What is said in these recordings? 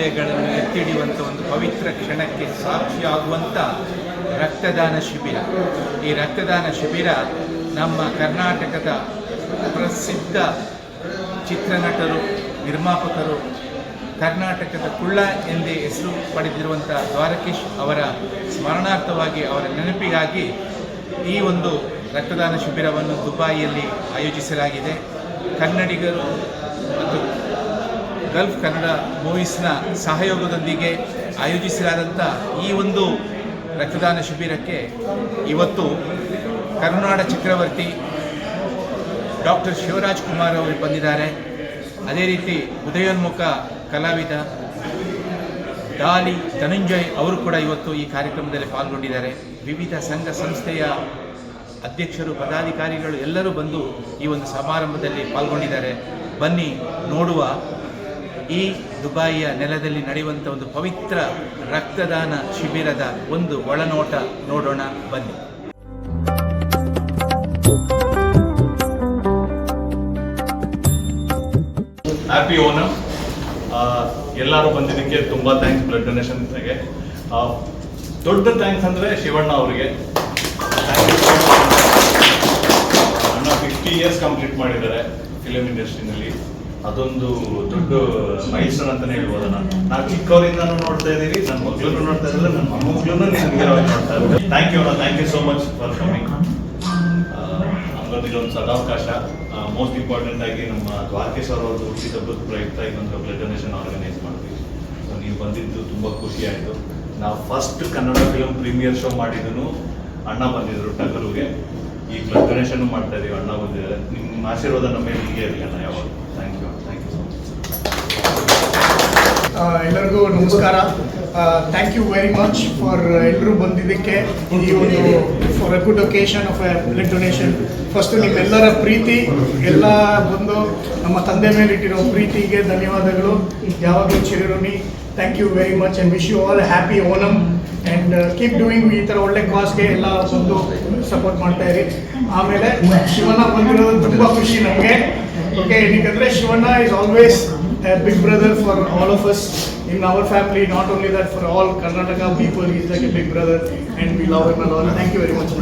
ಮೌಲ್ಯಗಳನ್ನು ಎತ್ತಿಡಿಯುವಂಥ ಒಂದು ಪವಿತ್ರ ಕ್ಷಣಕ್ಕೆ ಸಾಕ್ಷಿಯಾಗುವಂಥ ರಕ್ತದಾನ ಶಿಬಿರ. ಈ ರಕ್ತದಾನ ಶಿಬಿರ ನಮ್ಮ ಕರ್ನಾಟಕದ ಪ್ರಸಿದ್ಧ ಚಿತ್ರನಟರು, ನಿರ್ಮಾಪಕರು, ಕರ್ನಾಟಕದ ಕುಳ್ಳ ಎಂದೇ ಹೆಸರು ಪಡೆದಿರುವಂಥ ದ್ವಾರಕೀಶ್ ಅವರ ಸ್ಮರಣಾರ್ಥವಾಗಿ ಅವರ ನೆನಪಿಗಾಗಿ ಈ ಒಂದು ರಕ್ತದಾನ ಶಿಬಿರವನ್ನು ದುಬಾಯಿಯಲ್ಲಿ ಆಯೋಜಿಸಲಾಗಿದೆ. ಕನ್ನಡಿಗರು ಮತ್ತು ಗಲ್ಫ್ ಕನ್ನಡ ಮೂವೀಸ್ನ ಸಹಯೋಗದೊಂದಿಗೆ ಆಯೋಜಿಸಲಾದಂಥ ಈ ಒಂದು ರಕ್ತದಾನ ಶಿಬಿರಕ್ಕೆ ಇವತ್ತು ಕರುನಾಡ ಚಕ್ರವರ್ತಿ ಡಾಕ್ಟರ್ ಶಿವರಾಜ್ ಕುಮಾರ್ ಅವರು ಬಂದಿದ್ದಾರೆ. ಅದೇ ರೀತಿ ಉದಯೋನ್ಮುಖ ಕಲಾವಿದ ಡಾಲಿ ಧನಂಜಯ್ ಅವರು ಕೂಡ ಇವತ್ತು ಈ ಕಾರ್ಯಕ್ರಮದಲ್ಲಿ ಪಾಲ್ಗೊಂಡಿದ್ದಾರೆ. ವಿವಿಧ ಸಂಘ ಸಂಸ್ಥೆಯ ಅಧ್ಯಕ್ಷರು, ಪದಾಧಿಕಾರಿಗಳು ಎಲ್ಲರೂ ಬಂದು ಈ ಒಂದು ಸಮಾರಂಭದಲ್ಲಿ ಪಾಲ್ಗೊಂಡಿದ್ದಾರೆ. ಬನ್ನಿ ನೋಡುವ ಈ ದುಬಾಯಿಯ ನೆಲದಲ್ಲಿ ನಡೆಯುವಂಥ ಒಂದು ಪವಿತ್ರ ರಕ್ತದಾನ ಶಿಬಿರದ ಒಂದು ಒಳನೋಟ ನೋಡೋಣ, ಬನ್ನಿ. ಹ್ಯಾಪಿ ಓನಮ್ ಎಲ್ಲರೂ ಬಂದಿದ್ದಕ್ಕೆ ತುಂಬಾ ಥ್ಯಾಂಕ್ಸ್ ಬ್ಲಡ್ ಡೊನೇಷನ್ ದೊಡ್ಡ ಥ್ಯಾಂಕ್ಸ್ ಅಂದ್ರೆ ಶಿವಣ್ಣ ಅವರಿಗೆ. ಅಣ್ಣ ಫಿಫ್ಟಿ ಇಯರ್ಸ್ ಕಂಪ್ಲೀಟ್ ಮಾಡಿದ್ದಾರೆ ಫಿಲಮ್ ಇಂಡಸ್ಟ್ರಿನಲ್ಲಿ ಅದೊಂದು ದೊಡ್ಡ ಮೈಲ್ಸ್ಟೋನ್ ಅಂತಾನೆ ಹೇಳ್ಬೋದು ನಾನು? ನಾವು ಚಿಕ್ಕವರಿಂದಾನು ನೋಡ್ತಾ ಇದ್ದೀವಿ ನನ್ನ ಮಗಳನ್ನು ನೋಡ್ತಾ ಇದ್ದಾರೆ ನನ್ನ ಮೊಮ್ಮಗಳನ್ನೂ ನಿಮ್ಗೆ ನೋಡ್ತಾ ಇದ್ದೀವಿ thank you thank you so much for coming ಹಂಗಾದ್ರೆ ಇದೊಂದು ಸದಾವಕಾಶ. ಮೋಸ್ಟ್ ಇಂಪಾರ್ಟೆಂಟ್ ಆಗಿ ನಮ್ಮ ದ್ವಾರಕೇಶ್ವರ ಅವರು ಹುಟ್ಟಿದ ಹಬ್ಬದ ಪ್ರಯುಕ್ತ ಇದೊಂದು ಬ್ಲಡ್ ಡೊನೇಷನ್ ಆರ್ಗನೈಸ್ ಮಾಡ್ತೀವಿ. ಸೊ ನೀವು ಬಂದಿದ್ದು ತುಂಬ ಖುಷಿ ಆಯಿತು. ನಾವು first Kannada film premiere show ಮಾಡಿದ್ದು ಅಣ್ಣ ಬಂದಿದ್ರು ಟಗರುಗೆ. ಈ ಬ್ಲಡ್ ಡೊನೇಷನ್ ಮಾಡ್ತಾ ಇದೀವಿ, ಅಣ್ಣ ಬಂದಿದ್ದಾರೆ ನಿಮ್ಮ ಆಶೀರ್ವಾದ ನಮ್ಮ ಹೀಗೆ ಇರಲಿ ಅಣ್ಣ ಯಾವಾಗ. Thank you thank you so much ಎಲ್ಲರಿಗೂ ನಮಸ್ಕಾರ. Thank you very much for ಎಲ್ಲರೂ ಬಂದಿದ್ದಕ್ಕೆ ಈ ಒಂದು for uh good occasion of blood donation first ನಿಮ್ಮೆಲ್ಲರ ಪ್ರೀತಿ, ಎಲ್ಲ ಬಂದು ನಮ್ಮ ತಂದೆ ಮೇಲೆ ಇಟ್ಟಿರೋ ಪ್ರೀತಿಗೆ ಧನ್ಯವಾದಗಳು. ಯಾವಾಗಲೂ ಚಿರಋಣಿ. Thank you very much and wish you all happy Onam and keep doing ಈ ಥರ ಒಳ್ಳೆ ಕಾಸ್ಗೆ ಎಲ್ಲ ಬಂದು ಸಪೋರ್ಟ್ ಮಾಡ್ತಾ ಇರಿ ಆಮೇಲೆ ಶಿವಣ್ಣ ಬಂದಿರೋದು ತುಂಬ ಖುಷಿ ನಮಗೆ okay ಏನಕ್ಕಂದ್ರೆ Shivanna is always a big brother for all of us in our family, not only that for all Karnataka people, he's like a big brother and we love him a lot. Thank you very much.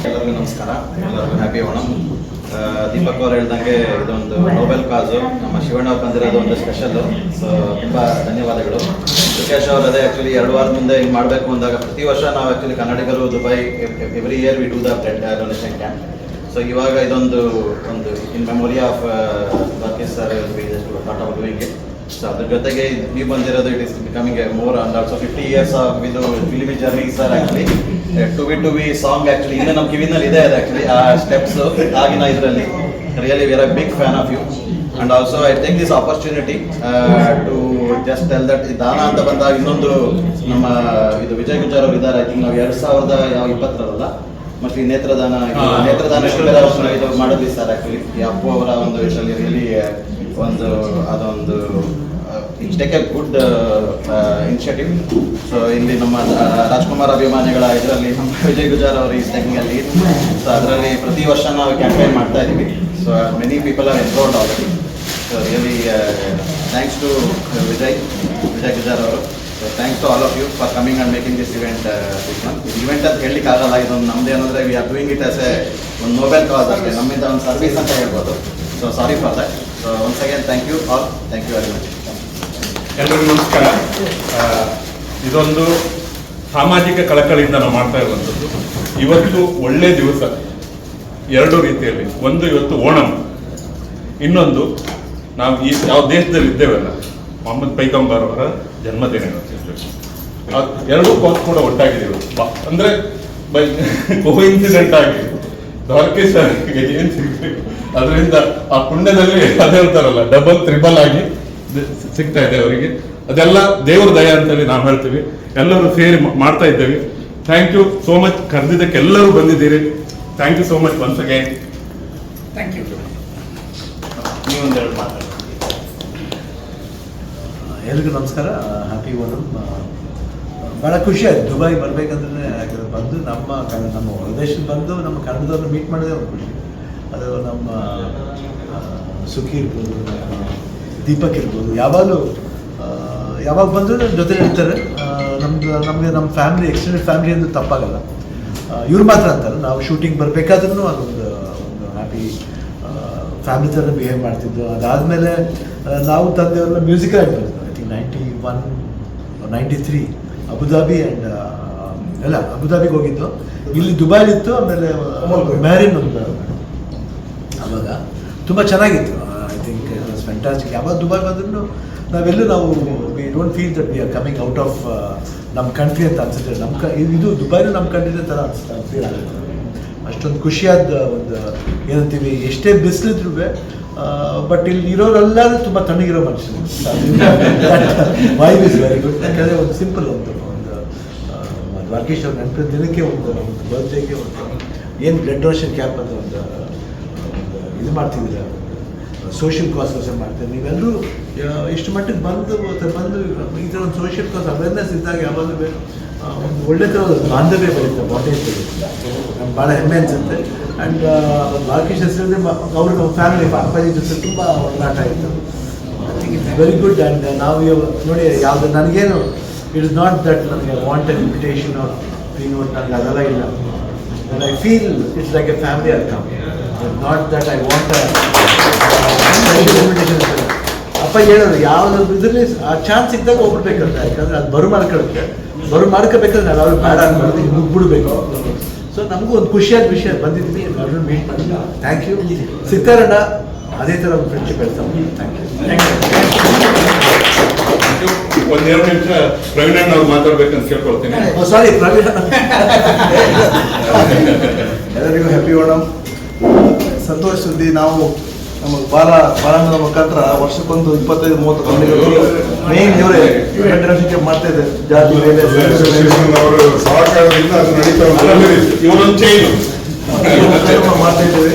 ಎಲ್ಲರಿಗೂ ನಮಸ್ಕಾರ ಎಲ್ಲರಿಗೂ happy Onam ಆ, ದೀಪಕ್ ಅವ್ರು ಹೇಳ್ದಂಗೆ ಇದೊಂದು Nobel ಕಾಸು ನಮ್ಮ ಶಿವಣ್ಣ ಅವ್ರು ಒಂದು ಸ್ಪೆಷಲ್ಲು ಸೊ ತುಂಬ ಧನ್ಯವಾದಗಳು. ಸುಖೇಶ್ ಅವರು ಅದೇ ಆ್ಯಕ್ಚುಲಿ ಎರಡು ವಾರದ ಮುಂದೆ ಹಿಂಗೆ ಮಾಡಬೇಕು ಅಂದಾಗ ಪ್ರತಿ ವರ್ಷ ನಾವು ಆ್ಯಕ್ಚುಲಿ ಕನ್ನಡಿಗರು Dubai every year we do the blood donation camp so ಇವಾಗ ಇದೊಂದು, ಒಂದು in memory of ವರ್ಕೀಸ್ sir thought of doing it so ಅದ್ರ ಜೊತೆಗೆ ನೀವು ಬಂದಿರೋದು it is becoming a more and also fifty years ಇದು film journey sir actually to be to be song actually ಇನ್ನೂ ನಮ್ಮ ಕಿವಿನಲ್ಲಿ ಇದೆ ಅದು ಆ್ಯಕ್ಚುಲಿ ಆ ಸ್ಟೆಪ್ಸ್ ಆಗಿನ ಇದರಲ್ಲಿ. Really we're a big fan of you and also I take this opportunity to just tell that ದಾನ ಅಂತ ಬಂದಾಗ ಇನ್ನೊಂದು ನಮ್ಮ ಇದು ವಿಜಯ್ ಗುಜಾರ್ ಅವರು ಇದ್ದಾರೆ. ಐ ಥಿಂಕ್ ನಾವು ಎರಡ್ ಸಾವಿರದ ಯಾವ ಇಪ್ಪತ್ತರಲ್ಲ ಮತ್ತೆ ಈ ನೇತ್ರದಾನ. ನೇತ್ರದಾನ ಇದು ಮಾಡಿದ್ವಿ ಸರ್ ಆಕ್ಚುಲಿ ಈ ಅಪ್ಪು ಅವರ ಒಂದು ಇದರಲ್ಲಿ ರಿಯಲಿ ಒಂದು, ಅದೊಂದು it's take a good initiative. So ಇಲ್ಲಿ ನಮ್ಮ ರಾಜ್ಕುಮಾರ್ ಅಭಿಮಾನಿಗಳ ಇದರಲ್ಲಿ ನಮ್ಮ ವಿಜಯ್ ಗುಜಾರ್ ಅವರು ಈ ಟೇಕಿಂಗ್ ಅಲ್ಲಿ. ಸೊ ಅದರಲ್ಲಿ ಪ್ರತಿ ವರ್ಷ ನಾವು ಕ್ಯಾಂಪೇನ್ ಮಾಡ್ತಾ ಇದ್ದೀವಿ. So many people are enrolled already so really thanks to Vijay Vijay Gujar ಅವರು. So thanks to all of you for coming and making this event this event ಅಂತ ಹೇಳಲಿಕ್ಕೆ ಆಗಲ್ಲ ಇದೊಂದು ನಮ್ದು ಏನಂದರೆ we are doing it as a ಒಂದು noble cause ಅಷ್ಟೇ. ನಮ್ಮಿಂದ ಒಂದು ಸರ್ವಿಸ್ ಅಂತ ಹೇಳ್ಬೋದು. So sorry for that once again thank you all thank you very much ಎಲ್ಲರಿಗೂ ನಮಸ್ಕಾರ. ಇದೊಂದು ಸಾಮಾಜಿಕ ಕಳಕಳಿಯಿಂದ ನಾವು ಮಾಡ್ತಾ ಇರುವಂಥದ್ದು. ಇವತ್ತು ಒಳ್ಳೆ ದಿವಸ. ಎರಡು ರೀತಿಯಲ್ಲಿ. ಒಂದು ಇವತ್ತು ಓಣಂ. ಇನ್ನೊಂದು, ನಾವು ಈ ಯಾವ ದೇಶದಲ್ಲಿ ಇದ್ದೇವಲ್ಲ, ಮೊಹಮ್ಮದ್ ಪೈಗಂಬರ್ ಅವರ ಜನ್ಮದಿನ ಎರಡೂ ಕೋಸ್ ಕೂಡ ಒಟ್ಟಾಗಿದೆ ಅಂದ್ರೆ, ಬೈ ಕೋಇನ್ಸಿಡೆಂಟ್ ಆಗಿ. ದ್ವಾರಕೇಶ್ ಏನ್ ಸಿಗ್ಬೇಕು ಅದರಿಂದ ಆ ಪುಣ್ಯದಲ್ಲಿ ಅದೇ ಹೇಳ್ತಾರಲ್ಲ ಡಬಲ್ ತ್ರಿಬಲ್ ಆಗಿ ಸಿಗ್ತಾ ಇದೆ ಅವರಿಗೆ. ಅದೆಲ್ಲ ದೇವ್ರ ದಯ ಅಂತೇಳಿ ನಾವು ಹೇಳ್ತೀವಿ. ಎಲ್ಲರೂ ಸೇರಿ ಮಾಡ್ತಾ ಇದ್ದೇವೆ. ಥ್ಯಾಂಕ್ ಯು ಸೋ ಮಚ್ ಕರೆದಿದ್ದಕ್ಕೆ ಎಲ್ಲರೂ ಬಂದಿದ್ದೀರಿ. Thank you so much once again thank you ನೀವೊಂದೆರಡು ಮಾತಾಡಿ. ಎಲ್ರಿಗೂ ನಮಸ್ಕಾರ. ಹ್ಯಾಪಿ ಓಣಮ್ ಭಾಳ ಖುಷಿ ಆಯ್ತು. ದುಬೈ ಬರಬೇಕಂದ್ರೆ ಬಂದು ನಮ್ಮ ನಮ್ಮ ಹೊರದೇಶಕ್ಕೆ ಬಂದು ನಮ್ಮ ಕನ್ನಡದವ್ರನ್ನ ಮೀಟ್ ಮಾಡಿದ್ರೆ ಒಂದು ಖುಷಿ. ಅದು ನಮ್ಮ ಸುಖಿ ಇರ್ಬೋದು, ದೀಪಕ್ ಇರ್ಬೋದು. ಯಾವಾಗಲೂ ಯಾವಾಗ ಬಂದರೂ ನನ್ನ ಜೊತೆ ಇರ್ತಾರೆ. ನಮ್ದು, ನಮಗೆ ನಮ್ಮ ಫ್ಯಾಮಿಲಿ ಎಕ್ಸ್ಟೆಂಡೆಡ್ ಫ್ಯಾಮಿಲಿ ಅಂದ್ರೆ ತಪ್ಪಾಗಲ್ಲ. ಇವ್ರು ಮಾತ್ರ ಅಂತಾರೆ. ನಾವು ಶೂಟಿಂಗ್ ಬರಬೇಕಾದ್ರೂ ಅದೊಂದು, ಒಂದು ಹ್ಯಾಪಿ ಫ್ಯಾಮಿಲಿ ಥರ ಬಿಹೇವ್ ಮಾಡ್ತಿದ್ರು ಅದಾದಮೇಲೆ ನಾವು ತಂದೆಯವ್ರನ್ನ musical actor I think ninety one ninety three Abu Dhabi and ಅಲ್ಲ ಅಬುದಾಬಿಗೆ ಹೋಗಿದ್ದು. ಇಲ್ಲಿ ದುಬೈಲಿತ್ತು ಆಮೇಲೆ ಮ್ಯಾರಿನ್ ಒಂದು ಅವಾಗ ತುಂಬ ಚೆನ್ನಾಗಿತ್ತು. I think it was fantastic ಯಾವಾಗ ದುಬೈ ಬಂದ್ರೂ ನಾವೆಲ್ಲೂ ನಾವು we don't feel that we are coming out of ನಮ್ಮ ಕಂಟ್ರಿ ಅಂತ ಅನ್ಸುತ್ತೆ. ನಮ್ಮ ಕ ಇದು ದುಬೈನೂ ನಮ್ಮ ಕಂಟ್ರಿ ಥರ ಅನ್ಸುತ್ತೆ ಫೀಲ್ ಆಗುತ್ತೆ. ಅಷ್ಟೊಂದು ಖುಷಿಯಾದ ಒಂದು ಏನಂತೀವಿ ಎಷ್ಟೇ ಬಿಸಿಲಿದ್ರು ಬಟ್ ಇಲ್ಲಿ ಇರೋರೆಲ್ಲರೂ ತುಂಬ ತಣ್ಣಗಿರೋ ಮನುಷ್ಯರು. ವೈಬ್ ಇಸ್ ವೆರಿ ಗುಡ್ ಯಾಕಂದರೆ ಒಂದು ಸಿಂಪಲ್ ಒಂದು ಒಂದು ಆ, ದ್ವಾರಕೀಶ್ ಅವ್ರ ನೆನಪಿನ ದಿನಕ್ಕೆ ಒಂದು ಒಂದು ಬರ್ತ್ಡೇಗೆ ಒಂದು ಏನು ಬ್ಲಡ್ ಡೊನೇಷನ್ ಕ್ಯಾಂಪ್ ಅಂತ ಒಂದು ಇದು ಮಾಡ್ತಿದ್ದೀರ? ಸೋಷಿಯಲ್ ಕಾಸ್ಗೋಸ್ಕರ ಮಾಡ್ತಾರೆ ನೀವೆಲ್ಲರೂ ಎಷ್ಟು ಮಟ್ಟಿಗೆ ಬಂದು ಬಂದು ಈ ಥರ ಒಂದು ಸೋಷಿಯಲ್ ಕಾಸ್ ಅವೇರ್ನೆಸ್ ಇದ್ದಾಗ ಯಾವಾಗಲೂ ಬೇಕು ಒಂದು ಒಳ್ಳೆ ಥರ ಬಾಂಧವ್ಯ ಬರುತ್ತೆ ಬಾಂಡೇಜ್ ಬೆಳೀತಾರೆ ನಮ್ಗೆ ಭಾಳ ಹೆಮ್ಮೆ ಅನಿಸುತ್ತೆ. ಆ್ಯಂಡ್ ದ್ವಾರಕೀಶ್ ಹೆಸರಿಂದ ಅವ್ರ ನಮ್ಮ ಫ್ಯಾಮಿಲಿ ಅಪ್ಪಾಜಿ ಜೊತೆ ತುಂಬ ಒಡನಾಟ ಇತ್ತು I it's very good and ನಾವು ನೋಡಿ, ಯಾವುದು ನನಗೇನು ಇಟ್ ಇಸ್ ನಾಟ್ ದಟ್ ನನಗೆ ವಾಂಟ್ ಅನ್ ಇನ್ವಿಟೇಷನ್ ನೋಟ್ ನನಗೆ ಅದೆಲ್ಲ ಇಲ್ಲ. And I feel it's like a family not that I I ಅಪ್ಪ ಹೇಳೋದು ಯಾವ್ದಾದ್ರು ಇದರಲ್ಲಿ ಆ ಚಾನ್ಸ್ ಸಿಕ್ಕಿದಾಗ ಹೋಗ್ಬಿಡ್ಬೇಕಂತ ಯಾಕಂದ್ರೆ ಅದು ಬರು ಮಾಡ್ಕೊಳುತ್ತೆ ಬರು ಮಾಡ್ಕೋಬೇಕಂದ್ರೆ ನಾವು ಅವ್ರು ಬೇಡ ಅನ್ಬಾರ್ದು ಇನ್ನು ಬಿಡ್ಬೇಕು ಸೊ ನಮಗೂ ಒಂದು ಖುಷಿಯಾದ ವಿಷಯ ಬಂದಿದ್ವಿ. ಅವ್ರನ್ನ ಮೀಟ್ ಮಾಡಿ. ಥ್ಯಾಂಕ್ ಯು ಸಿಗ್ತಾರಣ್ಣ? ಅದೇ ಥರ ಒಂದು ಫ್ರೆಂಡ್ಶಿಪ್ ಹೇಳ್ತಾ ಥ್ಯಾಂಕ್ ಯು ಒಂದೆರಡು ನಿಮಿಷ ಪ್ರವೀಣ್ ಅಣ್ಣ ಅವ್ರು ಮಾತಾಡ್ಬೇಕಂತ ಕೇಳ್ಕೊಳ್ತೀನಿ. ಸಾರಿ ಪ್ರವೀಣ್ ಎಲ್ಲರಿಗೂ ಹ್ಯಾಪಿ ಮೇಡಮ್ ಸಂತೋಷ ಸುದ್ದಿ. ನಾವು ನಮ್ಮ ಬಾಲ ಬಾಲಾಂಗದ ಮುಖಾಂತರ ವರ್ಷಕ್ಕೊಂದು ಇಪ್ಪತ್ತೈದು ಮೂವತ್ತು ಕಂಪನಿಗಳು ಮೇನ್ ಇವರೇ. ಫೆಡರೇಷನ್ಗೆ ಮಾಡ್ತಾ ಇದೆ ಜಾತಿ ಮೇಲೆ ಮಾಡ್ತಾ ಇದ್ದೇವೆ.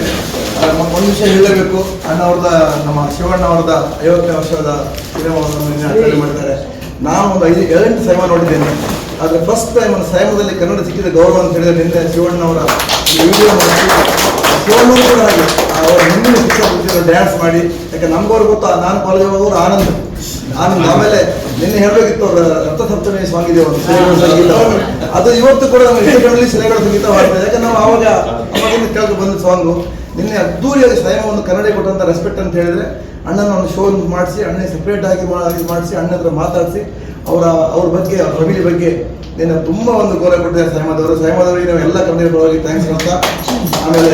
ಒಂದು ವಿಷಯ ಹೇಳಬೇಕು. ಅಣ್ಣ ಅವ್ರದ ನಮ್ಮ ಶಿವಣ್ಣ ಅವ್ರದ ಐವತ್ತನೇ ವರ್ಷದ ಸಿನಿಮಾವನ್ನು ನಿನ್ನೆ ಮಾಡಿದ್ದಾರೆ ನಾನು ಒಂದು ಐದು ಏಳೆಂಟು ಸಿನಿಮಾ ನೋಡಿದ್ದೇನೆ. ಆದರೆ ಫಸ್ಟ್ ಟೈಮ್ ಒಂದು ಸಿನಿಮಾದಲ್ಲಿ ಕನ್ನಡ ಸಿಕ್ಕಿದ ಗೌರವ ಅಂತ ಹೇಳಿದ್ರೆ ನಿನ್ನೆ ಶಿವಣ್ಣ ಅವರ ವಿಡಿಯೋ ಶಿವಣ್ಣ ಕೂಡ ಹಾಗೆ. ಅವರ ಖುಷಿ ಶಿಕ್ಷಕರು ಡ್ಯಾನ್ಸ್ ಮಾಡಿ, ಯಾಕೆ ನಮ್ಗವ್ರು ಗೊತ್ತಾ, ನಾನು ಕಾಲೇಜ್ ಹೋಗೋರು ಆನಂದ್. ಆನಂದ್ ಆಮೇಲೆ ನಿನ್ನೆ ಹೇಳಬೇಕಿತ್ತು ಅವ್ರ ರಥಸಪ್ತಮಿ ಒಂದು ಸಂಗೀತ ಅದು ಇವತ್ತು ಕೂಡ ನಮ್ಮ ಇಷ್ಟಗಳಲ್ಲಿ ಸಿನಿಮಾಗಳ ಸಂಗೀತ ಮಾಡ್ತಾರೆ ಯಾಕಂದ್ರೆ ನಾವು ಆವಾಗ ಅವಾಗಿಂದ ಕೇಳ್ದು ಬಂದ ಸಾಂಗು. ನಿನ್ನೆ ಅದ್ದೂರಿಯಾಗಿ ಸ್ವಯಂವನ್ನು ಕನ್ನಡ ಕೊಟ್ಟಂತ ರೆಸ್ಪೆಕ್ಟ್ ಅಂತ ಹೇಳಿದ್ರೆ ಅಣ್ಣನ ಒಂದು ಶೋ ಮಾಡಿಸಿ ಅಣ್ಣ ಸೆಪರೇಟ್ ಆಗಿ ಮಾಡಿಸಿ ಅಣ್ಣ ಹತ್ರ ಮಾತಾಡಿಸಿ ಅವರ, ಅವ್ರ ಬಗ್ಗೆ, ಅವ್ರ ಫ್ಯಾಮಿಲಿ ಬಗ್ಗೆ ನಿನ್ನ ತುಂಬಾ ಒಂದು ಗೌರವ ಕೊಟ್ಟಿದ್ದಾರೆ ಸಹಮದವರು ಸಹಮದವರಿಗೆ ನಾವು ಎಲ್ಲ ಕಂಪನಿ ಪರವಾಗಿ ಥ್ಯಾಂಕ್ಸ್ ಅಂತ. ಆಮೇಲೆ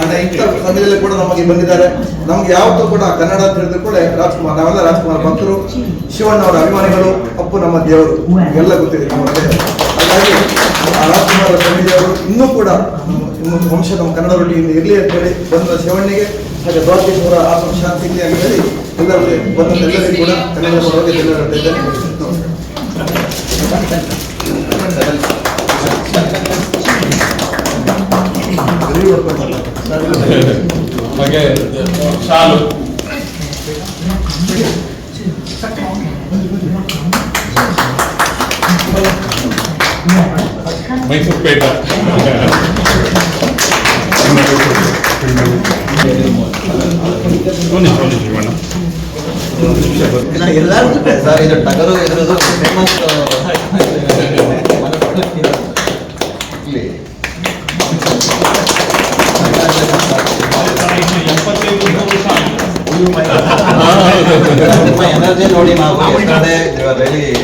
ಅಣ್ಣ ಇಂಥ ಸಮಯದಲ್ಲಿ ಕೂಡ ನಮಗೆ ಬಂದಿದ್ದಾರೆ. ನಮ್ಗೆ ಯಾವತ್ತೂ ಕೂಡ ಕನ್ನಡ ಅಂತ ಕೂಡ ರಾಜ್ಕುಮಾರ್, ನಾವೆಲ್ಲ ರಾಜ್ಕುಮಾರ್ ಭಕ್ತರು. ಶಿವಣ್ಣ ಅವರ ಅಭಿಮಾನಿಗಳು, ಅಪ್ಪು ನಮ್ಮ ದೇವರು. ಎಲ್ಲ ಗೊತ್ತಿದೆ ನಮಗೆ. ಹಾಗಾಗಿ ಆ ರಾಜ್ಕುಮಾರ್ ಅವರ ಅವರು ಇನ್ನೂ ಕೂಡ ಇನ್ನೊಂದು ವಂಶ ನಮ್ಮ ಕನ್ನಡ ರೊಟ್ಟಿಯಿಂದ ಇರಲಿ ಅಂತ ಹೇಳಿ ಬಂದ ಶಿವಣ್ಣಿಗೆ ಹಾಗೆ ದ್ವಾರಕೇಶ್ವರ ಆತ್ಮ ಶಾಂತಿ ಅಂತ ಹೇಳಿ ಎಲ್ಲರಿಗೂ ಬಂದ ಎಲ್ಲರಿಗೂ ಕೂಡ ಕನ್ನಡ ಪರವಾಗಿ ಧನ್ಯವಾದ ಹೇಳ್ತಾ ಇದ್ದೇನೆ ನಮಸ್ಕಾರ ಹಾಗೆ ಶಾಲು ಮೈಸೂರು ಪೇಟ ಎಲ್ಲರೂ ಸರ್ ಇದು ಟಗರು ಇದ್ರದ್ದು ಫೇಮಸ್ ಇಲ್ಲಿ ಎನರ್ಜಿ ನೋಡಿ ನಾವು yesterday they were really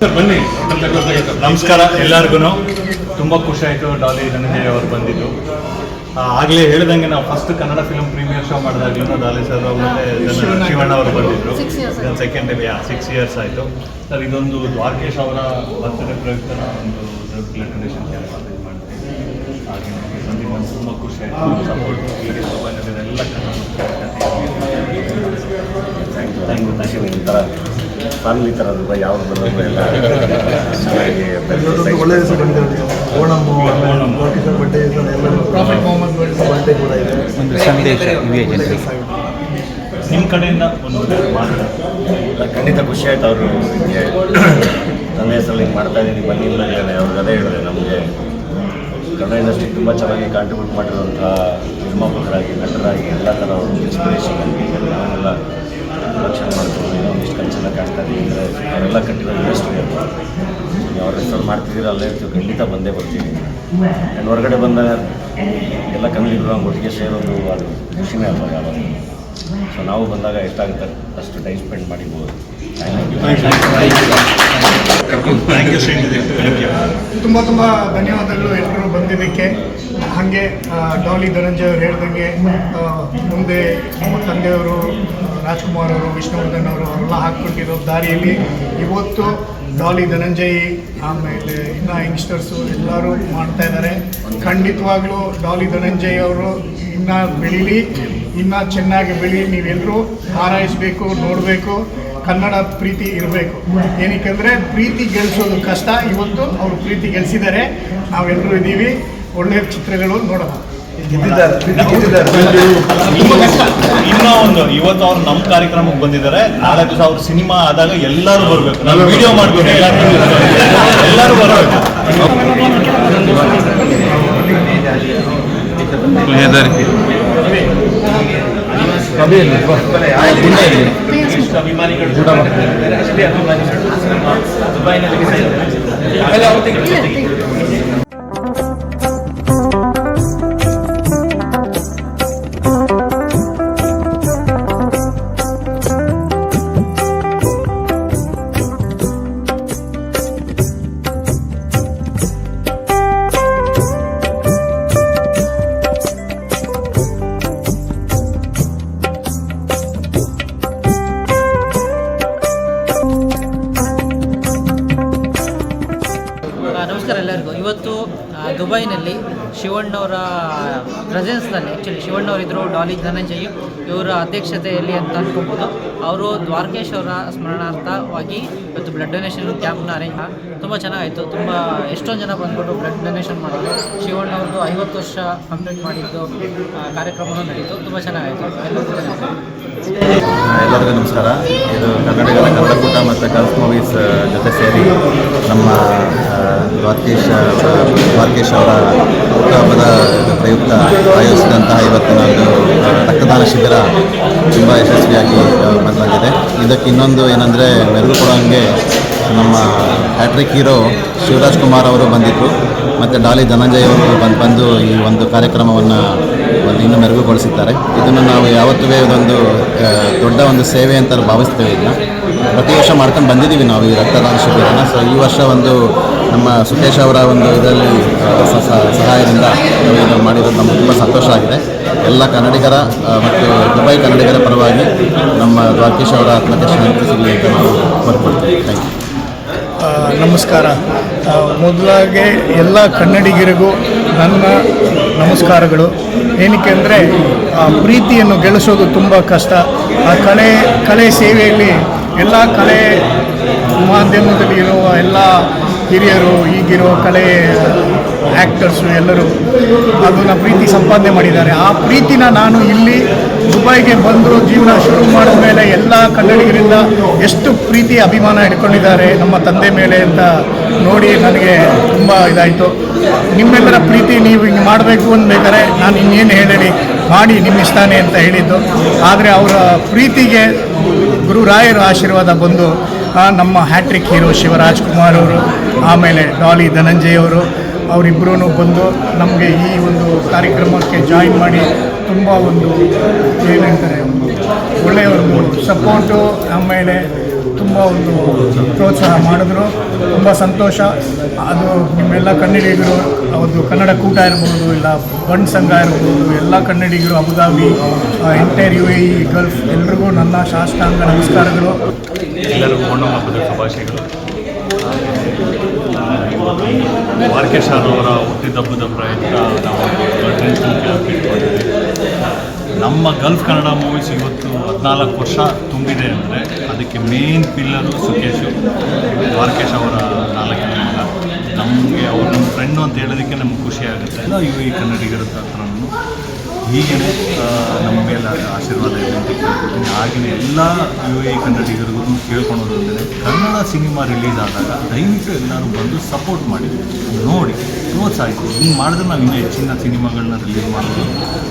sir ಬನ್ನಿ. ನಮಸ್ಕಾರ ಎಲ್ಲರಿಗೂ ತುಂಬ ಖುಷಿ ಆಯಿತು ಡಾಲಿ ಧನಂಜಯ ಅವರು ಬಂದಿದ್ದು. ಆಗಲೇ ಹೇಳಿದಂಗೆ ನಾವು first Kannada film premiere show ಮಾಡಿದಾಗ್ಲೂ Daali sir ಮತ್ತು ಶಿವಣ್ಣ. ಶಿವಣ್ಣ ಅವರು ಬಂದಿದ್ದರು ನನ್ನ second. Second yeah six years ಆಯಿತು. ಸರ್ ಇದೊಂದು ದ್ವಾರಕೇಶ್ ಅವರ ಬರ್ತಡೇ ಪ್ರಯುಕ್ತ ಒಂದು ಕಂಡೀಷನ್ ಮಾಡ್ತೀವಿ. ಹಾಗೆ ನಮಗೆ ತುಂಬ ಖುಷಿ ಆಯಿತು. ಸಪೋರ್ಟ್ ಹೀಗೆ ಸಪೋರ್ಟ್ ಎಲ್ಲ ಥ್ಯಾಂಕ್ ಥ್ಯಾಂಕ್ ಈ ಥರ ಫ್ಯಾಮಿಲಿ ಥರ ಅದು ಯಾವ್ದು ಬರೋದು ಎಲ್ಲ. ಚೆನ್ನಾಗಿ ಬರ್ಡೆ. ಬರ್ಡೇ ಕೂಡ ಇದೆ. ಒಂದು ಸಂದೇಶ ನಿಮ್ಮ ಕಡೆಯಿಂದ ಒಂದು ಮಾತು. ಖಂಡಿತ ಖುಷಿ ಆಯ್ತು ಅವರು ಹೀಗೆ ತಂದೆ ಹೆಸರಲ್ಲಿ ಹಿಂಗೆ ಮಾಡ್ತಾ ಇದ್ದೀನಿ ಬನ್ನಿ ಇಲ್ಲೇ ಅವ್ರಿಗೆ ಅದೇ ಹೇಳಿದೆ ನಮಗೆ. ಕನ್ನಡ ಇಂಡಸ್ಟ್ರಿ ತುಂಬ ಚೆನ್ನಾಗಿ ಕಾಂಟ್ರಿಬ್ಯೂಟ್ ಮಾಡಿರುವಂಥ ನಿರ್ಮಾಪಕರಾಗಿ ನಟರಾಗಿ ಎಲ್ಲ ಥರ ಅವರು ಇನ್ಸ್ಪಿರೇಷನ್ ನಾವೆಲ್ಲ ಪ್ರೊಡಕ್ಷನ್ ಮಾಡ್ತೀವಿ ಕಣ್ಣು ಚೆನ್ನಾಗಿ ಕಾಣ್ತಾ ಇದೆ ಅಂದರೆ ಅವರೆಲ್ಲ ಕಟ್ಟಿರೋ ಇಂಡಸ್ಟ್ರಿ ಅದು ಅವ್ರ ಹೆಸರು ಮಾಡ್ತಿದ್ದೀರ ಅಲ್ಲೇ ಇರ್ತೀವಿ. ಖಂಡಿತ ಬಂದೇ ಬರ್ತೀವಿ. ಆ್ಯಂಡ್ ಹೊರಗಡೆ ಬಂದಾಗ ಎಲ್ಲ ಕನ್ನಡಿಗರು ಒಟ್ಟಿಗೆ ಸೇರೋದು ಅದು ಖುಷಿನೇ ಅಲ್ವಾ ಯಾವಾಗ ಸೊ ನಾವು ಬಂದಾಗ ಎಷ್ಟಾಗುತ್ತೆ ಅಷ್ಟು ಟೈಮ್ ಸ್ಪೆಂಡ್ ಮಾಡಿರ್ಬೋದು. ತುಂಬ ತುಂಬ ಧನ್ಯವಾದಗಳು ಎಲ್ಲರೂ ಬಂದಿದ್ದಕ್ಕೆ. ಹಾಗೆ ಡಾಲಿ ಧನಂಜಯ ಅವರು ಹೇಳ್ದಂಗೆ ಮುಂದೆ ನಮ್ಮ ತಂದೆಯವರು, ರಾಜ್ಕುಮಾರ್ ಅವರು, ವಿಷ್ಣುವರ್ಧನ್ ಅವರು ಅವರೆಲ್ಲ ಹಾಕ್ಕೊಂಡಿರೋ ದಾರಿಯಲ್ಲಿ ಇವತ್ತು ಡಾಲಿ ಧನಂಜಯಿ, ಆಮೇಲೆ ಇನ್ನು ಯಂಗ್ಸ್ಟರ್ಸು ಎಲ್ಲರೂ ಮಾಡ್ತಾ ಇದ್ದಾರೆ. ಖಂಡಿತವಾಗ್ಲೂ ಡಾಲಿ ಧನಂಜಯ್ ಅವರು ಇನ್ನೂ ಬೆಳೀಲಿ, ಇನ್ನೂ ಚೆನ್ನಾಗಿ ಬೆಳಿ ನೀವೆಲ್ಲರೂ ಹಾರೈಸಬೇಕು, ನೋಡಬೇಕು. ಕನ್ನಡ ಪ್ರೀತಿ ಇರಬೇಕು. ಏನಕ್ಕೆಂದರೆ ಪ್ರೀತಿ ಗೆಲ್ಲಿಸೋದು ಕಷ್ಟ. ಇವತ್ತು ಅವರು ಪ್ರೀತಿ ಗೆಲ್ಲಿಸಿದ್ದಾರೆ ನಾವೆಲ್ಲರೂ ಇದ್ದೀವಿ. ಒಳ್ಳೆಯ ಚಿತ್ರಗಳು ನೋಡೋಣ. ಇನ್ನೂ ಒಂದು ಇವತ್ತು ಅವ್ರು ನಮ್ಮ ಕಾರ್ಯಕ್ರಮಕ್ಕೆ ಬಂದಿದ್ದಾರೆ. ನಾಳೆ ದಿವಸ ಅವ್ರ ಸಿನಿಮಾ ಆದಾಗ ಎಲ್ಲರೂ ಬರಬೇಕು. ನಾವು ವಿಡಿಯೋ ಮಾಡ್ಬೇಕು ಎಲ್ಲರೂ ಎಲ್ಲರೂ ಬರಬೇಕು ಆ, ಶಿವಣ್ಣವರಿದ್ದರು ಡಾಲಿ ಧನಂಜಯ್ ಇವರ ಅಧ್ಯಕ್ಷತೆಯಲ್ಲಿ ಅಂತ ಅನ್ಕೋಬೋದು. ಅವರು ದ್ವಾರಕೇಶ್ ಅವರ ಸ್ಮರಣಾರ್ಥವಾಗಿ ಇವತ್ತು ಬ್ಲಡ್ ಡೊನೇಷನ್ ಕ್ಯಾಂಪ್ನ ಅರೇಂಜ್ ತುಂಬ ಚೆನ್ನಾಗಾಯಿತು. ತುಂಬ ಎಷ್ಟೊಂದು ಜನ ಬಂದ್ಬಿಟ್ಟು ಬ್ಲಡ್ ಡೊನೇಷನ್ ಮಾಡೋದು ಅವರು ಐವತ್ತು ವರ್ಷ ಕಂಪ್ಲೀಟ್ ಮಾಡಿದ್ದು ಕಾರ್ಯಕ್ರಮನೂ ನಡೀತು. ತುಂಬ ಚೆನ್ನಾಗಾಯಿತು. ಎಲ್ಲರಿಗೂ ಎಲ್ಲರಿಗೂ ನಮಸ್ಕಾರ. ಇದು ಕನ್ನಡಿಗರ ಕನ್ನಡಕೂಟ ಮತ್ತು ಮೂವೀಸ್ ಜೊತೆ ಸೇರಿ ನಮ್ಮ ದ್ವಾರಕೀಶ್ ದ್ವಾರಕೀಶ್ ಅವರ ಹುಟ್ಟುಹಬ್ಬದ ಪ್ರಯುಕ್ತ ಆಯೋಜಿಸಿದಂತಹ ಇವತ್ತಿನ ಒಂದು ರಕ್ತದಾನ ಶಿಬಿರ ತುಂಬ ಯಶಸ್ವಿಯಾಗಿ ಬಂದಾಗಿದೆ. ಇದಕ್ಕೆ ಇನ್ನೊಂದು ಏನಂದರೆ ಮೆರುಗು ಕೊಡೋಂಗೆ ನಮ್ಮ ಹ್ಯಾಟ್ರಿಕ್ ಹೀರೋ ಶಿವರಾಜ್ ಕುಮಾರ್ ಅವರು ಬಂದಿದ್ದರು ಮತ್ತು ಡಾಲಿ ಧನಂಜಯ ಅವರು ಬಂದು ಬಂದು ಈ ಒಂದು ಕಾರ್ಯಕ್ರಮವನ್ನು ಒಂದು ಇನ್ನೂ ಮೆರುಗುಗೊಳಿಸಿದ್ದಾರೆ. ಇದನ್ನು ನಾವು ಯಾವತ್ತೂ ಇದೊಂದು ದೊಡ್ಡ ಒಂದು ಸೇವೆ ಅಂತ ಭಾವಿಸ್ತೇವೆ ಇದನ್ನ ಪ್ರತಿ ವರ್ಷ ಮಾಡ್ಕೊಂಡು ಬಂದಿದ್ದೀವಿ ನಾವು ಈ ರಕ್ತದಾನ ಶಿಬಿರನ. ಸೊ ಈ ವರ್ಷ ಒಂದು ನಮ್ಮ ಸುಖೇಶ್ ಅವರ ಒಂದು ಇದರಲ್ಲಿ ಸಹಾಯದಿಂದ ನಾವು ಇದು ಮಾಡಿರೋದು ನಮ್ಗೆ ತುಂಬ ಸಂತೋಷ ಆಗಿದೆ. ಎಲ್ಲ ಕನ್ನಡಿಗರ ಮತ್ತು ದುಬೈ ಕನ್ನಡಿಗರ ಪರವಾಗಿ ನಮ್ಮ ರಾಕೇಶ್ ಅವರ ಆತ್ಮಕ್ಕೆ ಶಾಂತಿ ಸಿಗಲಿ ಅಂತ ನಾವು ಬರ್ಕೊಡ್ತೀವಿ ಥ್ಯಾಂಕ್ ಯು ನಮಸ್ಕಾರ. ಮೊದಲಾಗೆ ಎಲ್ಲ ಕನ್ನಡಿಗರಿಗೂ ನನ್ನ ನಮಸ್ಕಾರಗಳು. ಏನಕ್ಕೆ ಅಂದರೆ, ಆ, ಪ್ರೀತಿಯನ್ನು ಗೆಲ್ಲಿಸೋದು ತುಂಬ ಕಷ್ಟ. ಆ ಕಲೆ ಕಲೆ ಸೇವೆಯಲ್ಲಿ ಎಲ್ಲ ಕಲೆ ಮಾಧ್ಯಮದಲ್ಲಿ ಇರುವ ಎಲ್ಲ ಹಿರಿಯರು, ಈಗಿರೋ ಕಲೆ ಆ್ಯಕ್ಟರ್ಸು ಎಲ್ಲರೂ ಅದನ್ನು ಪ್ರೀತಿ ಸಂಪಾದನೆ ಮಾಡಿದ್ದಾರೆ. ಆ ಪ್ರೀತಿನ ನಾನು ಇಲ್ಲಿ ದುಬೈಗೆ ಬಂದು ಜೀವನ ಶುರು ಮಾಡಿದ ಮೇಲೆ ಎಲ್ಲ ಕನ್ನಡಿಗರಿಂದ ಎಷ್ಟು ಪ್ರೀತಿ ಅಭಿಮಾನ ಇಟ್ಕೊಂಡಿದ್ದಾರೆ ನಮ್ಮ ತಂದೆ ಮೇಲೆ ಅಂತ ನೋಡಿ ನನಗೆ ತುಂಬ ಇದಾಯಿತು. ನಿಮ್ಮೆಲ್ಲರ ಪ್ರೀತಿ ನೀವು ಹಿಂಗೆ ಮಾಡಬೇಕು ಅಂದ್ಬೇಕಾದ್ರೆ ನಾನು ಇನ್ನೇನು ಹೇಳಲಿ, ಮಾಡಿ ನಿಮ್ಮ ಇಷ್ಟಾನೆ ಅಂತ ಹೇಳಿದ್ದು. ಆದರೆ ಅವರ ಪ್ರೀತಿಗೆ ಗುರುರಾಯರ ಆಶೀರ್ವಾದ ಬಂದು ನಮ್ಮ ಹ್ಯಾಟ್ರಿಕ್ ಹೀರೋ ಶಿವರಾಜ್ ಕುಮಾರ್ ಅವರು, ಆಮೇಲೆ ಡಾಲಿ ಧನಂಜಯ್ ಅವರು ಅವರಿಬ್ಬರೂ ಬಂದು ನಮಗೆ ಈ ಒಂದು ಕಾರ್ಯಕ್ರಮಕ್ಕೆ ಜಾಯಿನ್ ಮಾಡಿ ತುಂಬ ಒಂದು, ಏನಂತಾರೆ ಒಂದು ಒಳ್ಳೆಯ ಸಪೋರ್ಟು ಆಮೇಲೆ ತುಂಬ ಒಂದು ಪ್ರೋತ್ಸಾಹ ಮಾಡಿದ್ರು. ತುಂಬ ಸಂತೋಷ. ಅದು ನಿಮ್ಮೆಲ್ಲ ಕನ್ನಡಿಗರು ಒಂದು ಕನ್ನಡ ಕೂಟ ಇರ್ಬೋದು, ಇಲ್ಲ ಬಂಡ್ ಸಂಘ ಇರ್ಬೋದು, ಎಲ್ಲ ಕನ್ನಡಿಗರು, Abu Dhabi entire U A E gulf ಎಲ್ರಿಗೂ ನನ್ನ ಶಾಸ್ತ್ರಾಂಗ ನಮಸ್ಕಾರಗಳು. ಎಲ್ಲರಿಗೂ ಹಬ್ಬದ ಶುಭಾಶಯಗಳು. ವಾರ್ಕೇಶ್ ಅವರ ಹುಟ್ಟಿದಬ್ಬದ ಪ್ರಯತ್ನ ನಾವು ನಮ್ಮ ಗಲ್ಫ್ ಕನ್ನಡ ಮೂವೀಸ್ ಇವತ್ತು ಹದಿನಾಲ್ಕು ವರ್ಷ ತುಂಬಿದೆ ಅಂದರೆ ಅದಕ್ಕೆ ಮೇನ್ ಪಿಲ್ಲರು ಸುಕೇಶು ವಾರ್ಕೇಶ್ ಅವರ ನಾಲ್ಕು ಮಗ ನಮಗೆ ಅವ್ರ ನಮ್ಮ ಫ್ರೆಂಡು ಅಂತ ಹೇಳೋದಕ್ಕೆ ನಮ್ಗೆ ಖುಷಿ ಆಗುತ್ತೆ. ಈ ಕನ್ನಡಿಗರ ಹತ್ರನೂ ಹೀಗೆ ನಮ್ಮ ಮೇಲೆ ಆಶೀರ್ವಾದ ಇದೆ ಅಂತ ಕೇಳ್ಕೊತೀನಿ ಹಾಗೆಯೇ ಎಲ್ಲ ಯು ಎ ಕನ್ನಡಿಗರಿಗೂ ಕೇಳ್ಕೊಳೋದು ಅಂದರೆ ಕನ್ನಡ ಸಿನಿಮಾ ರಿಲೀಸ್ ಆದಾಗ ದಯವಿಟ್ಟು ಎಲ್ಲರೂ ಬಂದು ಸಪೋರ್ಟ್ ಮಾಡಿ. ನೋಡಿ ಪ್ರೋತ್ಸಾಹಿಸಿ. ಹಿಂಗೆ ಮಾಡಿದ್ರೆ ನಾವು ಇನ್ನೂ ಹೆಚ್ಚಿನ ಸಿನಿಮಾಗಳನ್ನ ರಿಲೀಸ್ ಮಾಡ್ತೀವಿ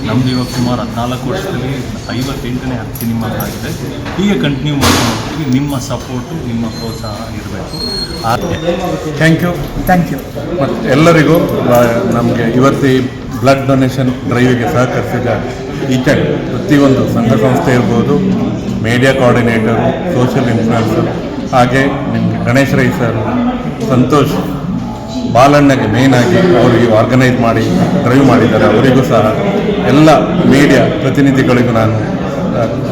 ನಮ್ದು ಇವಾಗ ಸುಮಾರು ಹದಿನಾಲ್ಕು ವರ್ಷದಲ್ಲಿ ಐವತ್ತೆಂಟನೇ ಹತ್ತು ಸಿನಿಮಾಗಳಾಗಿದೆ. ಹೀಗೆ ಕಂಟಿನ್ಯೂ ಮಾಡ್ಕೊಂಡು ಹೋಗ್ತೀವಿ ನಿಮ್ಮ ಸಪೋರ್ಟು ನಿಮ್ಮ ಪ್ರೋತ್ಸಾಹ ಇರಬೇಕು. ಥ್ಯಾಂಕ್ ಯು ಥ್ಯಾಂಕ್ ಯು ಮತ್ತು ಎಲ್ಲರಿಗೂ ನಮಗೆ ಇವತ್ತು ಬ್ಲಡ್ ಡೊನೇಷನ್ ಡ್ರೈವಿಗೆ ಸಹಕರಿಸಿದ ಈಚ್ ಪ್ರತಿಯೊಂದು ಸಂಘ ಸಂಸ್ಥೆ ಇರ್ಬೋದು ಮೀಡಿಯಾ ಕೋಆರ್ಡಿನೇಟರು ಸೋಷಿಯಲ್ ಇನ್ಫ್ಲುಯೆನ್ಸರ್ ಹಾಗೆ ನಿಮಗೆ ಗಣೇಶ್ ರೈ ಸರ್ ಸಂತೋಷ್ ಬಾಲಣ್ಣಗೆ ಮೇನ್ ಆಗಿ ಅವರಿಗೆ ಆರ್ಗನೈಸ್ ಮಾಡಿ ಡ್ರೈವ್ ಮಾಡಿದ್ದಾರೆ. ಅವರಿಗೂ ಸಹ ಎಲ್ಲ ಮೀಡಿಯಾ ಪ್ರತಿನಿಧಿಗಳಿಗೂ ನಾನು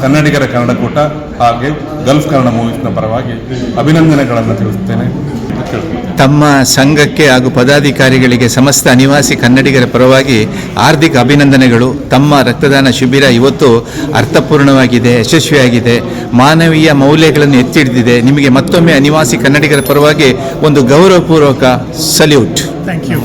ಕನ್ನಡಿಗರ ಕನ್ನಡ ಕೂಟ ಹಾಗೆ ಗಲ್ಫ್ ಕನ್ನಡ ಮೂವೀಸ್ನ ಪರವಾಗಿ ಅಭಿನಂದನೆಗಳನ್ನು ತಿಳಿಸ್ತೇನೆ. ತಮ್ಮ ಸಂಘಕ್ಕೆ ಹಾಗೂ ಪದಾಧಿಕಾರಿಗಳಿಗೆ ಸಮಸ್ತ ಅನಿವಾಸಿ ಕನ್ನಡಿಗರ ಪರವಾಗಿ ಹಾರ್ದಿಕ ಅಭಿನಂದನೆಗಳು. ತಮ್ಮ ರಕ್ತದಾನ ಶಿಬಿರ ಇವತ್ತು ಅರ್ಥಪೂರ್ಣವಾಗಿದೆ, ಯಶಸ್ವಿಯಾಗಿದೆ. ಮಾನವೀಯ ಮೌಲ್ಯಗಳನ್ನು ಎತ್ತಿಡಿದಿದೆ ನಿಮಗೆ ಮತ್ತೊಮ್ಮೆ ಅನಿವಾಸಿ ಕನ್ನಡಿಗರ ಪರವಾಗಿ ಒಂದು ಗೌರವಪೂರ್ವಕ ಸಲ್ಯೂಟ್. Thank you